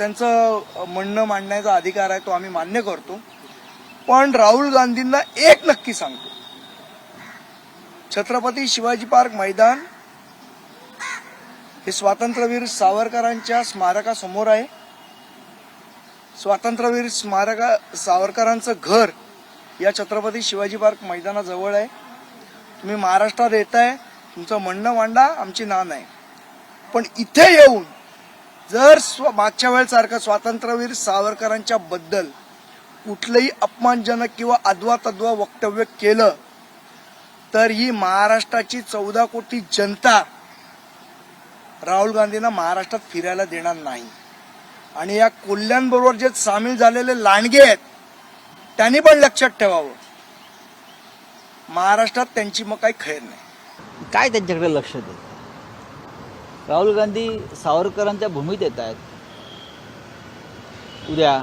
त्यांचं म्हणणं मांडण्याचा अधिकार आहे तो आम्ही मान्य करतो. पण राहुल गांधींना एक नक्की सांगतो. छत्रपती शिवाजी पार्क मैदान हे स्वातंत्र्यवीर सावरकरांच्या स्मारकासमोर आहे. स्वातंत्र्यवीर स्मारका सावरकरांचं घर या छत्रपती शिवाजी पार्क मैदानाजवळ आहे. तुम्ही महाराष्ट्रात येत आहे तुमचं म्हणणं मांडा आमची ना नाही. पण इथे येऊन जर स्व मागच्या वेळेसारखं स्वातंत्र्यवीर सावरकरांच्या बद्दल कुठलंही अपमानजनक किंवा अद्वा तद्वा वक्तव्य केलं तर ही महाराष्ट्राची चौदा कोटी जनता राहुल गांधींना महाराष्ट्रात फिरायला देणार नाही. आणि या कोल्ह्यांबरोबर जे सामील झालेले लांडगे आहेत त्यांनी पण लक्षात ठेवावं. महाराष्ट्रात त्यांची मग काही खैर नाही. काय त्यांच्याकडे लक्ष दे राहुल गांधी सावरकरांच्या भूमीत येत आहेत. उद्या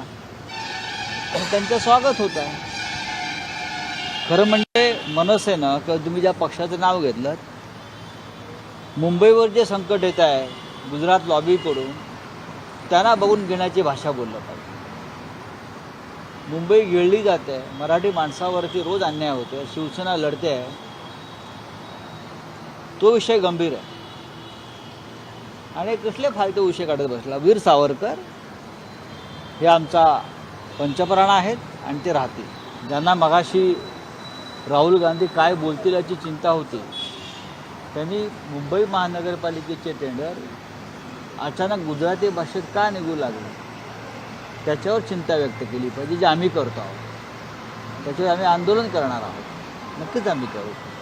त्यांचं स्वागत होत आहे. खरं म्हणजे मनसेनं किंवा तुम्ही ज्या पक्षाचं नाव घेतलं मुंबईवर जे संकट येत आहे गुजरात लॉबीकडून त्यांना बघून घेण्याची भाषा बोललं पाहिजे. मुंबई गिळली जाते मराठी माणसावरती रोज अन्याय होते शिवसेना लढते आहे. तो विषय गंभीर आहे. आणि कसले फालतू विषय काढत बसला? वीर सावरकर हे आमचा पंचप्राण आहेत आणि ते राहतील. ज्यांना मगाशी राहुल गांधी काय बोलतील याची चिंता होती. त्यांनी मुंबई महानगरपालिकेचे टेंडर अचानक गुजराती भाषेत का निघू लागले? त्याच्यावर चिंता व्यक्त केली पाहिजे जे आम्ही करतो आहोत. त्याच्यावर आम्ही आंदोलन करणार आहोत. नक्कीच आम्ही करू.